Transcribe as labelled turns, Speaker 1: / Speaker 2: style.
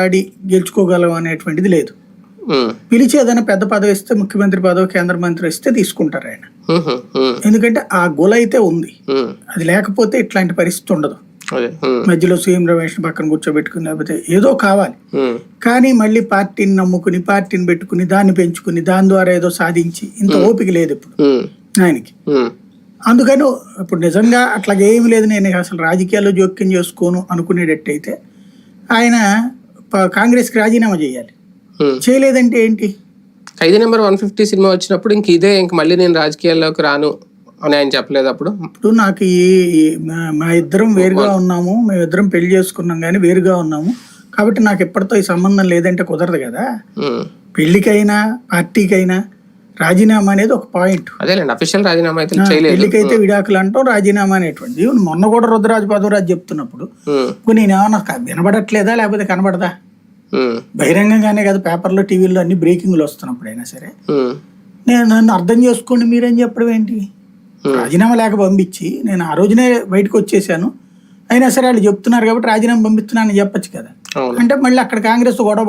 Speaker 1: ఆడి గెలుచుకోగలం అనేటువంటిది లేదు. పిలిచి ఏదైనా పెద్ద పదవి ఇస్తే ముఖ్యమంత్రి పదవి కేంద్ర మంత్రి ఇస్తే తీసుకుంటారు ఆయన. ఎందుకంటే ఆ గుల అయితే ఉంది. అది లేకపోతే ఇట్లాంటి పరిస్థితి ఉండదు. మధ్యలో సీఎం రమేష్ పక్కన కూర్చోబెట్టుకుని లేకపోతే ఏదో కావాలి. కానీ మళ్ళీ పార్టీని నమ్ముకుని పార్టీని పెట్టుకుని దాన్ని పెంచుకుని దాని ద్వారా ఏదో సాధించి ఇంత ఓపిక లేదు ఇప్పుడు ఆయనకి. అందుకని ఇప్పుడు నిజంగా అట్లాగే ఏమి లేదు నేను అసలు రాజకీయాల్లో జోక్యం చేసుకోను అనుకునేటట్టయితే ఆయన కాంగ్రెస్కి రాజీనామా చేయాలి. చేయలేదంటే ఏంటి?
Speaker 2: Khaidi number one fifty cinema వచ్చినప్పుడు ఇంక ఇదే ఇంక మళ్ళీ నేను రాజకీయాల్లోకి రాను అని ఆయన చెప్పలేదు అప్పుడు.
Speaker 1: ఇప్పుడు నాకు ఈ మా- ఇద్దరం వేరుగా ఉన్నాము మేమిద్దరం పెళ్ళి చేసుకున్నాం కానీ వేరుగా ఉన్నాము. కాబట్టి నాకు ఎప్పటితో ఈ సంబంధం లేదంటే కుదరదు కదా. పెళ్ళికైనా పార్టీకైనా రాజీనామా అనేది ఒక పాయింట్.
Speaker 2: అదేలేండి అఫీషియల్ రాజీనామా అయితే చేయలేదు.
Speaker 1: పెళ్ళికైతే విడాకులు అంటాం రాజీనామా అనేటువంటి మొన్న కూడా రుద్రరాజు పదవరాజు చెప్తున్నప్పుడు నేను ఏమన్నా వినబడట్లేదా లేకపోతే కనబడదా? బహిరంగంగానే కదా పేపర్లో టీవీలో అన్ని బ్రేకింగ్లు వస్తున్నప్పుడు అయినా సరే నేను నన్ను అర్థం చేసుకోండి మీరేం చెప్పడం ఏంటి? రాజీనామా లేక పంపించి నేను ఆ రోజునే బయటకు వచ్చేసాను. అయినా సరే వాళ్ళు చెప్తున్నారు కాబట్టి రాజీనామా పంపిస్తున్నానని చెప్పొచ్చు కదా. అంటే మళ్ళీ అక్కడ కాంగ్రెస్ గొడవ